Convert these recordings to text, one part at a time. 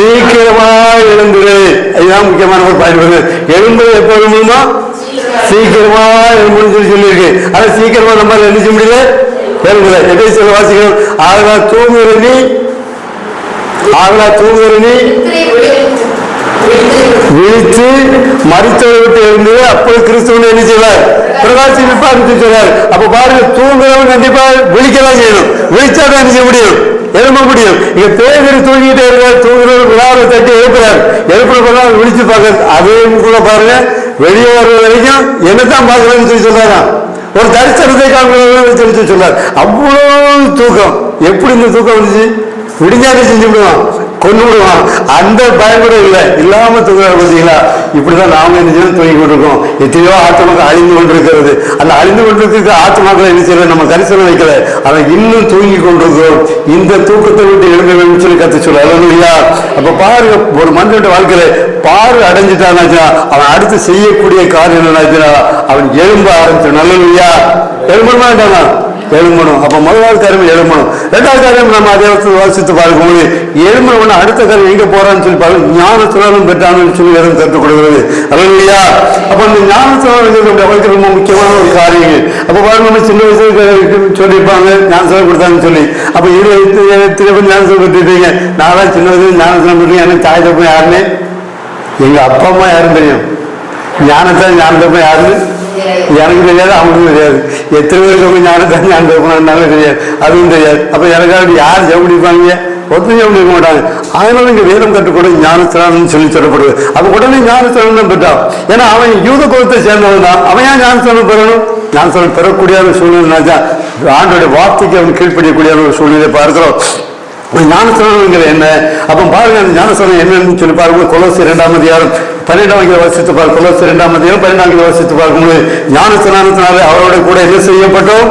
சீக்கிரமா எழுந்துரு இதுதான் முக்கியமான ஒரு பயன்படுது எழும்புறது எப்போ எழும்பணுமா சீக்கிரமா எழும்பணும்னு சொல்லி சொல்லியிருக்கு. ஆனா சீக்கிரமா நம்ம என்ன செய்ய முடியல. எழும்புல. எப்படி சொல்ல வாசிக்கிறோம் ஆகலா தூங்குற நீ? ஆகலா தூங்குற நீ? விழித்து மருத்துவ விட்டு எழுந்து அப்போ கிறிஸ்துவன் என்ன செய்வார்? பிரகாசிப்பார் சொல்றார் அப்ப பாருங்க தூங்குறவன் கண்டிப்பா விழிக்கலாம் செய்யணும். விழிச்சாதான் என்ன செய்ய முடியும்? எழும்ப முடியும். இங்க பேர் தூங்கிட்டே இருக்கார் தூங்குறவர் விழாவை தட்டி எழுப்புறார். எழுப்புற விழிச்சு பார்க்கறது அதையும் கூட பாருங்க. வெளியே வர்ற வரைக்கும் என்னதான் பார்க்கறதுன்னு சொல்லி சொல்றாராம் ஒரு தரிசனத்தை காண்கிறவங்க சொல்லி சொன்னார் அவ்வளவு தூக்கம். எப்படி இந்த தூக்கம் வந்துச்சு? விடிஞ்சாலே செஞ்சு விடுவான். கொண்டு விடுவான் அந்த பயம் கூட இல்லை. இல்லாம தூங்குறாரு பார்த்தீங்களா? இப்படிதான் நாம என்ன செய்யணும்? தூங்கி கொண்டிருக்கோம் எத்தனையோ ஆத்மாக்கள் அழிந்து கொண்டிருக்கிறது. அந்த அழிந்து கொண்டிருக்கிற ஆத்மாக்களை என்ன செய்யல? நம்ம தரிசனம் வைக்கல. அவன் இன்னும் தூங்கி கொண்டிருக்கிறோம் இந்த தூக்கத்தை விட்டு எழுத வேண்டும் சொல்லி கத்து சொல்ல இல்லையா அப்ப பாருங்க ஒரு மனிதனுடைய வாழ்க்கையில பாரு அடைஞ்சிட்டானாச்சா அவன் அடுத்து செய்யக்கூடிய காரியம் என்னாச்சுன்னா அவன் எழும்ப ஆரம்பிச்சு நல்ல எழும்பணுமா வேண்டாமா? எழும்பணும். அப்ப முதலாவது காரியம் எழும்பணும். ரெண்டாவது காரியம் நம்ம அதே வாசித்து பார்க்கும்போது எழும்பணும் அடுத்த காரியம் எங்க போறான்னு சொல்லி பாருங்க ஞான சுழலும் பெற்றான்னு சொல்லி வேதம் கற்றுக் கொடுக்கிறது இல்லையா அப்ப இந்த ஞான சுழலுங்கிறது ரொம்ப முக்கியமான ஒரு காரியங்கள். அப்ப பாருங்க நம்ம சின்ன வயசுல சொல்லியிருப்பாங்க ஞான சுழல் கொடுத்தாங்கன்னு சொல்லி. அப்ப இருபது திருப்பி ஞான சுழல் பெற்றிருப்பீங்க. நான்லாம் சின்ன வயசுல ஞான சுழல் பெற்றீங்க எனக்கு தாய் தப்பு யாருன்னு? எங்க அப்பா அம்மா யாரும் தெரியும்? ஞானத்தை ஞானத்தப்ப யாருன்னு? எனக்கு தெரியாது அவனுக்கும் தெரியாது. எத்தனை பேருக்கு அவங்க ஞானத்தை ஞானத்தப்பனாலும் தெரியாது. அதுவும் தெரியாது. அப்போ எனக்காக யார் ஜெவடிப்பாங்க ஒருத்தரும் ஜெவடிக்க மாட்டாங்க. அதனால இங்கே வேதம் கற்றுக்கொடு ஞானஸ்தானம் சொல்லி சொல்லப்படுது. அப்போ உடனே ஞானஸ்தானம் தான் பெற்றான் ஏன்னா அவன் யூத குலத்தை சேர்ந்தவன் தான். அவன் ஏன் ஞானஸ்தானம் பெறணும்? ஞானஸ்தானம் பெறக்கூடிய ஒரு சூழ்நிலை ஆண்டோட வார்த்தைக்கு அவன் கீழ்ப்படியக்கூடிய ஒரு சூழ்நிலை பார்க்கிறோம். ஞானஸ்தானம்ங்கிற என்ன? அப்ப பாருங்க அந்த ஞானஸ்தானம் என்னன்னு சொல்லி பாருங்க கொலோசி இரண்டாம் அதிகாரம் பன்னெண்டாம் கிலோ வசித்து பார்க்க கொலோசி இரண்டாம் அதிகாரம் பன்னெண்டாம் கிலோ வசித்து பார்க்கும்போது ஞானஸ்தானத்தினாலே அவரோட கூட என்ன செய்யப்பட்டோம்?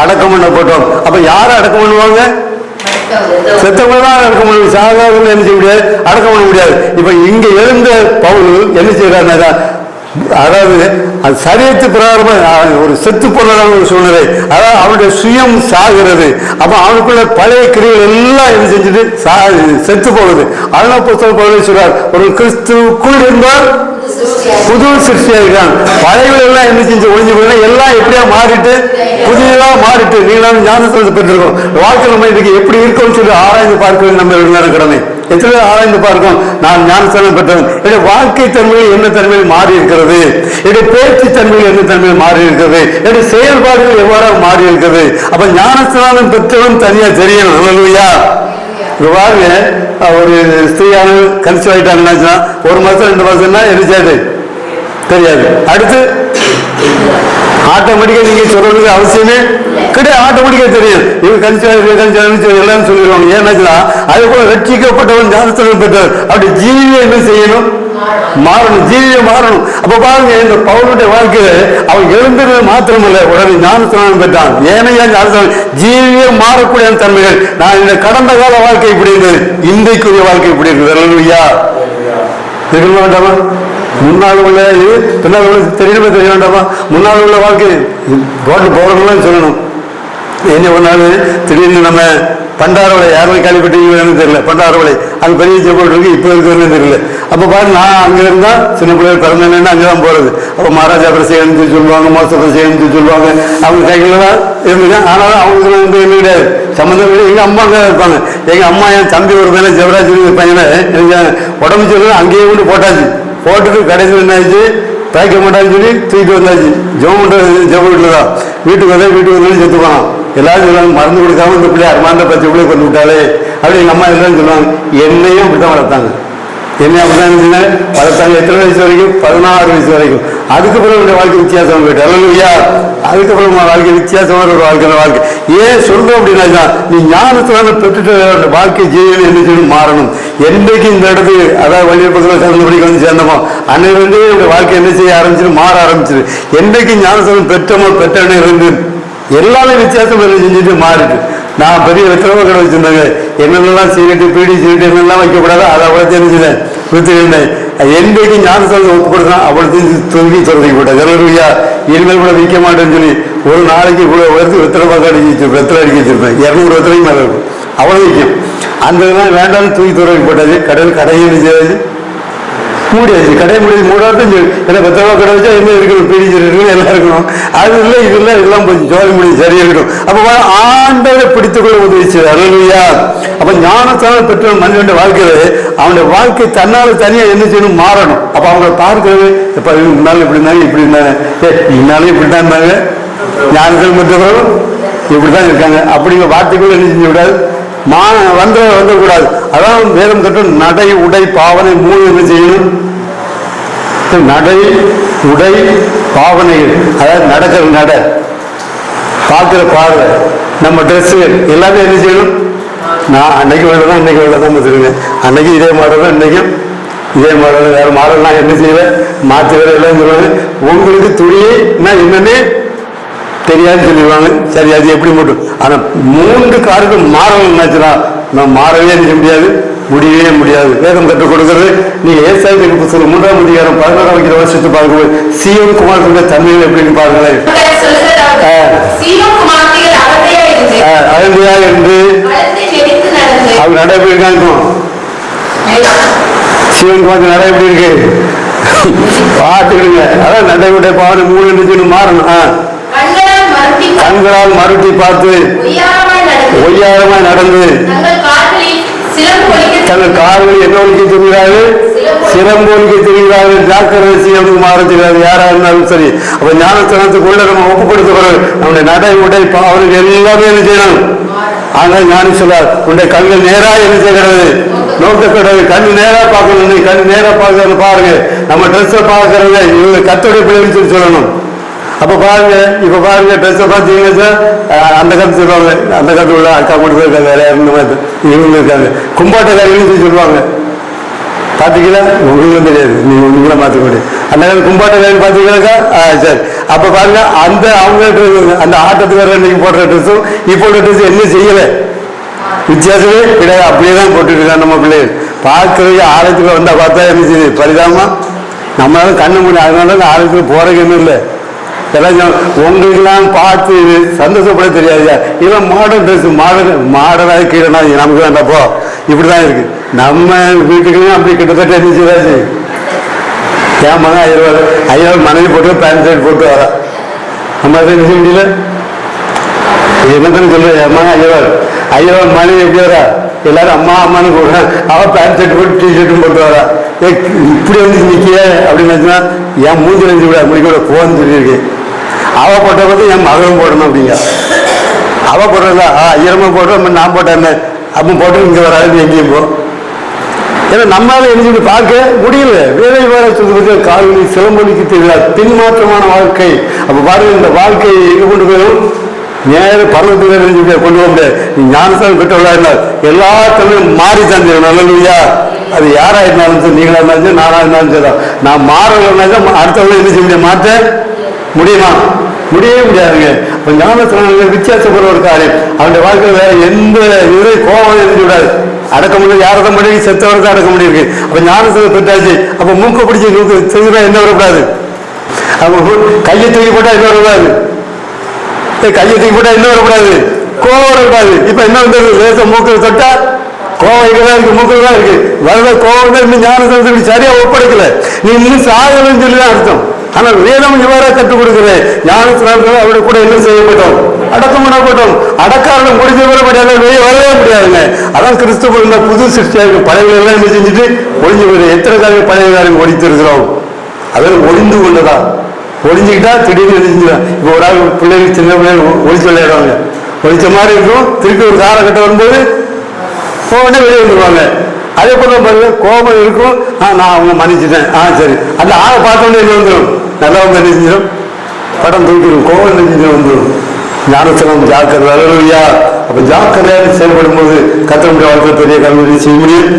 அடக்கம் பண்ணப்பட்டோம். அப்ப யாரை அடக்கம் பண்ணுவாங்க? செத்தவங்க தான் அடக்கம் முடியும் சாகாதவங்க என்ன செய்ய முடியாது? அடக்கம் பண்ண முடியாது. இப்ப இங்க எழுந்த பவுல் என்ன செய்யறாருன்னா அதாவது அது சரியத்து பிரகாரமாக ஒரு செத்து போனதான ஒரு சூழ்நிலை. அதாவது அவனுடைய சுயம் சாகிறது. அப்ப அவனுக்குள்ள பழைய கிரிகள் எல்லாம் என்ன செஞ்சுட்டு சா செத்து போகுது. அதனால புத்தக பவுலே சொல்றார் ஒரு கிறிஸ்துவுக்குள் இருந்தால் புது சிருஷ்டியா இருக்கான் பழையகள் எல்லாம் என்ன செஞ்சு ஒழிஞ்சு போயினா எல்லாம் எப்படியா மாறிட்டு? புதியதா மாறிட்டு. நீங்களும் ஞானத்தை பெற்றிருக்கோம் வாழ்க்கை நம்ம இன்னைக்கு எப்படி இருக்கோம்னு சொல்லி ஆராய்ந்து பார்க்க வேண்டிய நம்ம கடமை. எத்தனை ஆராய்ந்து பார்க்கும் நான் ஞானஸ்தானம் பெற்றவன். என்னுடைய வாழ்க்கை தன்மையில் என்ன தன்மையில் மாறி இருக்கிறது என்னுடைய பேச்சு தன்மையில் என்ன தன்மையில் மாறி இருக்கிறது என்னுடைய செயல்பாடுகள் எவ்வாறாக மாறி இருக்கிறது அப்ப ஞானஸ்தானம் பெற்றவன் தனியா தெரியணும். அல்லையா பாருங்க. ஒரு ஸ்திரீயான கன்சீவ் ஆயிட்டாங்கன்னா ஒரு மாசம் ரெண்டு மாசம்னா எரிச்சாது தெரியாது. அடுத்து ஆட்டோமேட்டிக்கா நீங்க சொல்றதுக்கு அவசியமே கிடையாது ஆட்டோமேட்டிக்கா தெரியும் இவங்க கன்சீவ் கன்சீவ் எல்லாம் சொல்லிடுவாங்க. ஏன்னாச்சுன்னா அது போல ரட்சிக்கப்பட்டவன் ஞானஸ்தானம் பெற்றவன். அப்படி ஜீவியை என்ன செய்யணும்? மாறணும். ஜீவியை மாறணும். அப்ப பாருங்க இந்த பவுனுடைய வாழ்க்கையில அவன் எழுந்தது மாத்திரமல்ல உடனே ஞானஸ்தானம் பெற்றான். ஏனையா ஞானஸ்தானம் ஜீவியை மாறக்கூடிய தன்மைகள். நான் இந்த கடந்த கால வாழ்க்கை இப்படி இருந்தது இன்றைக்குரிய வாழ்க்கை இப்படி இருக்குது ஐயா தெரிய வேண்டாமா? முன்னால் உள்ள இது பின்னால் உள்ள தெரியணுமே தெரிய வேண்டாமா? முன்னால் உள்ள வாழ்க்கை ரோட்டு போறவங்களும் சொல்லணும். என்ன பண்ணாலும் திடீர்னு நம்ம பண்டாரவளை யாருமே கேள்விப்பட்டீங்கன்னு தெரியல. பண்டாரவளை அது பெரிய ஜெபம் இருக்கு இப்போ இருக்குன்னு தெரியல. அப்போ பாரு நான் அங்கே இருந்தால் சின்ன பிள்ளைகள் பிறந்தேன்னு அங்கே தான் போகிறது அப்போ மகாராஜா பிரசேகன்னு சொல்லுவாங்க மோச பிரசேகன்னு சொல்லுவாங்க. அவங்க கைகளில் தான் இருந்துங்க ஆனாலும் அவங்களுக்கு வந்து என்ன கிடையாது சம்மந்தம் கிடையாது எங்கள் அம்மா அங்கே இருப்பாங்க. எங்கள் அம்மா என் தம்பி ஒரு மேலே ஜெவராஜ் பையனை எனக்கு உடம்பு சொல்லி அங்கேயே கொண்டு போட்டாச்சு. போட்டுட்டு கடைசியில் என்ன ஆச்சு தாய்க்க மாட்டான்னு சொல்லி தூக்கிட்டு வந்தாச்சு. ஜெபம் பண்ணுறது ஜெபம் வீட்டில் தான் வீட்டுக்கு வந்தால் வீட்டுக்கு வந்தாலும் செத்து போனான். எல்லாரும் சொல்லுவாங்க மறந்து கொடுக்காம இந்த பிள்ளை அருமாந்த பச்சை பிள்ளை கொண்டு விட்டாலே அப்படி எங்கள் அம்மா எல்லாரும் சொல்லுவாங்க. என்னையும் அப்படி தான் வளர்த்தாங்க என்ன அப்படிதான் இருந்துச்சுன்னா வளர்த்தாங்க. எத்தனை வயசு வரைக்கும்? பதினாறு வயசு வரைக்கும். அதுக்கப்புறம் என்னுடைய வாழ்க்கை வித்தியாசம் போயிட்டு அல்லையா அதுக்கப்புறம் உன் வாழ்க்கை வித்தியாசமான ஒரு வாழ்க்கை வாழ்க்கை. ஏன் சொல்றோம் அப்படின்னா நீ ஞானத்தினால பெற்றுட்டு வாழ்க்கை ஜீவன் என்ன செய்யணும் மாறணும். என்றைக்கு இந்த இடத்துக்கு அதாவது வழியை பக்கத்தில் கலந்துபடிக்கு வந்து சேர்ந்தோமோ அன்னையிலிருந்து என்னுடைய வாழ்க்கை என்ன செய்ய ஆரம்பிச்சிரு மாற ஆரம்பிச்சிரு. என்றைக்கு ஞானஸ்தானம் பெற்றமோ பெற்றவனே இருந்து எல்லாமே வித்தியாசம் செஞ்சுட்டு மாறிட்டு. நான் பெரிய வெத்தரவ கடை வச்சுருந்தாங்க. என்னென்னலாம் சீரட்டு பீடி சீரட்டு என்னெல்லாம் வைக்கக்கூடாது அதை அவ்வளோ தெரிஞ்சுட்டேன் வித்துருந்தேன். என்றைக்கு ஞானஸ்தானத்தை ஒப்பு கொடுத்தான் அவ்வளோ தூக்கி சொல்றதுக்கு போட்டேன். ஜனருயா இனிமேல் கூட விற்க மாட்டேன்னு சொல்லி ஒரு நாளைக்கு இவ்வளோ உயர்த்தி வெத்திரமாக அடிக்க வச்சிருப்பேன் வெத்தலை அடிக்க வச்சிருப்பேன். இரநூறு வெத்தலைக்கு மேலே இருக்கும். அவ்வளோ விற்கும். அந்த இதெல்லாம் வேண்டாம்னு தூக்கி தொடங்கி போட்டாச்சு கடல் கடையில் செய்யாது மூடியாச்சு. கடையை மூடி மூடாட்டும் ஏன்னா பத்து ரூபா கடை வச்சா என்ன இருக்கணும்? பீடிச்சு இருக்கணும் எல்லாம் இருக்கணும். அது இல்லை இது இல்லை இதெல்லாம் போச்சு. ஜோதி முடி சரியா இருக்கணும் அப்போ ஆண்டவரை பிடித்துக்கொள்ள உதவி செய்யுது அருள்யா அப்போ ஞானத்தால் பெற்ற மனிதனுடைய வாழ்க்கையில் அவனுடைய வாழ்க்கை தன்னால தனியாக என்ன செய்யணும்? மாறணும். அப்போ அவங்க பார்க்கறது இப்போ முன்னாலும் இப்படி இருந்தாங்க இப்படி இருந்தாங்க. ஏ இன்னாலும் இப்படி தான் இருந்தாங்க. ஞானத்தில் மற்றவர்களும் இப்படி தான் இருக்காங்க. அப்படிங்கிற வார்த்தைக்குள்ள என்ன செஞ்சு விடாது மா வந்து வந்துடக்கூடாது அதான் வேதம் கட்டும் நடை உடை பாவனை மூணு என்ன செய்யணும்? நடை உடை பாவனைகள் அதாவது நடக்கிற நட. பார்க்குற பார்வை நம்ம ட்ரெஸ்ஸுகள் எல்லாமே என்ன செய்யணும்? நான் அன்னைக்கு வேலை தான் இன்னைக்கு வேலை தான் பார்த்துருங்க அன்னைக்கு இதே மாடல் தான் இன்னைக்கும் இதே மாடல் வேறு மாடல் நான் என்ன செய்வேன் மாற்று வேலை எல்லாம் சொல்லுவேன் உங்களுக்கு துணி நான் என்னன்னே தெரியாது சொல்லிடுவாங்க. சரி அது எப்படி மட்டும் ஆனா மூன்று காருக்கு மாறணும்னாச்சுன்னா நான் மாறவே செய்ய முடியாது முடியவே முடியாது. வேதம் கற்றுக் கொடுக்கிறது. நீ ஏசாய்க்கு புத்தகம் மூன்றாம் அதிகாரம் பதினோராம் வைக்கிற வருஷத்தை பார்க்கும்போது சிஎம் குமார் தன்மையில் எப்படின்னு பாருங்களேன். நெரித்து நடந்து, அவர் நடை எப்படி இருக்காங்க சிவன் குமார் நடை எப்படி இருக்கு? பார்த்துக்கிடுங்க. அதான் நடை விட பாவனை மூணு மாறணும். ஆ. கண்களால் மறுட்டி பார்த்து ஒய்யாரமாய் நடந்து தங்கள் கால்கள் என்ன ஒழிக்க தெரிகிறார்கள் சிரம்பு ஒழிக்க தெரிகிறார்கள் ஜாக்கிரதை செய்யணும் மாறுகிறார்கள் யாரா இருந்தாலும் சரி. அப்ப ஞானத்தனத்துக்குள்ள நம்ம ஒப்புப்படுத்துகிறோம் நம்முடைய நடை உடை அவருக்கு எல்லாமே என்ன செய்யணும்? ஆனால் ஞானி சொல்லார் உன்னுடைய கண்கள் நேரா என்ன செய்கிறது? நோக்கக்கூடாது கண்ணு நேரா பார்க்கணும். நீ கண்ணு நேரா பார்க்கறது பாருங்க. நம்ம ட்ரெஸ்ஸை பார்க்கறது இவங்க கத்தோடைய பிள்ளைன்னு சொல்லி சொல்லணும். அப்போ பாருங்க இப்போ பாருங்க ட்ரெஸ்ஸை பார்த்தீங்கன்னா சார் அந்த காலத்து சொல்லுவாங்க அந்த காலத்தில் உள்ள அக்கா மட்டும் போயிருக்காங்க இருக்காங்க வேற இருந்த மாதிரி இவங்க இருக்காங்க. கும்பாட்டக்காரங்கன்னு சொல்லி சொல்லுவாங்க. பார்த்தீங்களா உங்களுக்கும் தெரியாது. நீங்கள் உங்களை மாத்த முடியும் அந்த காலத்து கும்பாட்ட பாத்தீங்கன்னாக்கா ஆ, சரி. அப்போ பாருங்க அந்த அவங்க ட்ரெஸ் அந்த ஆட்டத்துக்காரர் நீங்க போடுற ட்ரெஸ்ஸும் இப்போ ட்ரெஸ் என்ன செய்யலை? வித்தியாசமே கிடையாது. அப்படியே தான் போட்டுட்டு இருக்காங்க நம்ம பிள்ளைகள். பார்க்கறதுக்கு ஆலயத்துக்கு வந்தால் பார்த்தா என்ன செய்யுது? பரிதாபமா? நம்மளால கண்ணு முடியும் அதனால ஆலயத்துக்கு போகிறதுக்கு இல்லை. எல்லாம் உங்களுக்கெல்லாம் பார்த்து இது சந்தோஷப்பட தெரியாது இதெல்லாம் மாடர்ன் ட்ரெஸ் மாடர்ன் மாடர்னாக கீழே நமக்கு வேண்டாப்போ இப்படி தான் இருக்கு. நம்ம வீட்டுக்குள்ளேயும் அப்படி கிட்டத்தட்ட என்ன செய்தாச்சு என் மகன் ஐயர் மனைவி போட்டு பேண்ட் ஷர்ட் போட்டு வரா. நம்ம அதை என்ன செய்ய முடியல? என்னதுன்னு சொல்ல என் மகன் ஐயோ ஐயர் மனைவி எப்படி வரா? எல்லாரும் அம்மா அம்மான்னு போடுறேன் அவன் பேண்ட் ஷர்ட் போட்டு டி ஷர்ட்டும் போட்டு வரா. ஏ இப்படி வந்து நிற்கிய அப்படின்னு நினச்சுன்னா என் மூஞ்சி நினைச்சு விட முடிக்க விட போன்னு சொல்லியிருக்கேன் அவ போட்ட பார்த்து என் மகளும் போடணும் அப்படிங்க. அவ போடுறதா ஆ ஈரமாக போடுறோம் நான் போட்டேன் அப்போ போட்டு இங்கே வராது எங்கேயும் போ. ஏன்னா நம்மளால எழுதிட்டு பார்க்க முடியல. வேலை வேலை சொல்லுவது காலனி சிலம்பொலிக்கு தெரியாது பின்மாற்றமான வாழ்க்கை. அப்போ பாருங்க இந்த வாழ்க்கையை எங்கே கொண்டு போயிடும்? நேர பருவத்தில் எழுதி கொண்டு போக முடியாது. நீ ஞானசாமி பெற்றவளா இருந்தால் எல்லா தமிழும் மாறி தந்தீங்க நல்லலுயா அது யாரா இருந்தாலும் சரி நீங்களா இருந்தாலும் சரி நானா இருந்தாலும் சரி நான் மாறலைன்னா அடுத்தவங்க என்ன செய்ய முடியும் மாற்ற முடியுமா? முடியவே முடியாதுங்க. அப்ப ஞானஸ்தானங்கள் வித்தியாசப்படுற ஒரு காரியம். அவனுடைய வாழ்க்கையில் வேற எந்த இது கோபம் இருந்து விடாது அடக்க முடியாது யாரத முடியும் செத்தவரை அடக்க முடியிருக்கு அப்ப ஞானஸ்தானம் பெற்றாச்சு. அப்ப மூக்க பிடிச்சி மூக்கு செய்தா என்ன வரக்கூடாது? அப்ப கையை தூக்கி போட்டா என்ன வரக்கூடாது? கையை தூக்கி போட்டா என்ன வரக்கூடாது? கோவம் வரக்கூடாது. இப்ப என்ன வந்தது? லேச மூக்கில் தொட்டா கோவம் இங்கதான் இருக்கு மூக்கில் தான் இருக்கு. வரத கோவம் தான் இன்னும் ஞானத்தை சரியா ஒப்படைக்கல. நீ இன்னும் சாகலன்னு சொல்லி தான் அர்த்தம். ஆனால் வேதம் இவ்வாறா கற்றுக் கொடுக்கிறேன் ஞானத்தினால அவருடைய கூட என்ன செய்யப்பட்டோம்? அடக்கம் பண்ணப்பட்டோம். அடக்காரணம் முடிஞ்ச வர முடியாது வெளியே வரவே முடியாதுங்க. அதான் கிறிஸ்துவ இந்த புது சிருஷ்டியாக இருக்கு பழைய எல்லாம் என்ன செஞ்சுட்டு ஒளிஞ்சு போயிரு. எத்தனை காரியம் பழைய காரியம் ஒழித்திருக்கிறோம் அதெல்லாம் ஒளிந்து கொண்டதா? ஒழிஞ்சுக்கிட்டா திடீர்னு ஒளிஞ்சுதான் இப்போ ஒரு ஆள் பிள்ளைகள் சின்ன பிள்ளைகள் ஒழிச்சு விளையாடுவாங்க. ஒழிச்ச மாதிரி இருக்கும். திருப்பி ஒரு காலகட்டம் வரும்போது உடனே வெளியே வந்துருவாங்க. அதே போல பாருங்க கோபம் இருக்கும். ஆ நான் அவங்க மன்னிச்சுட்டேன். ஆ சரி. அந்த ஆளை பார்த்தோன்னே வந்துடும் நல்லவங்க என்ன செஞ்சிடும் படம் தூக்கிடும் கோபம் என்ன செஞ்சு வந்துடும் ஞானத்தனம் ஜாக்கிரதை அலுவலியா அப்ப ஜாக்கிரதையாக செயல்படும் போது கத்தனுடைய வாழ்க்கை பெரிய கல்வி செய்ய முடியும்.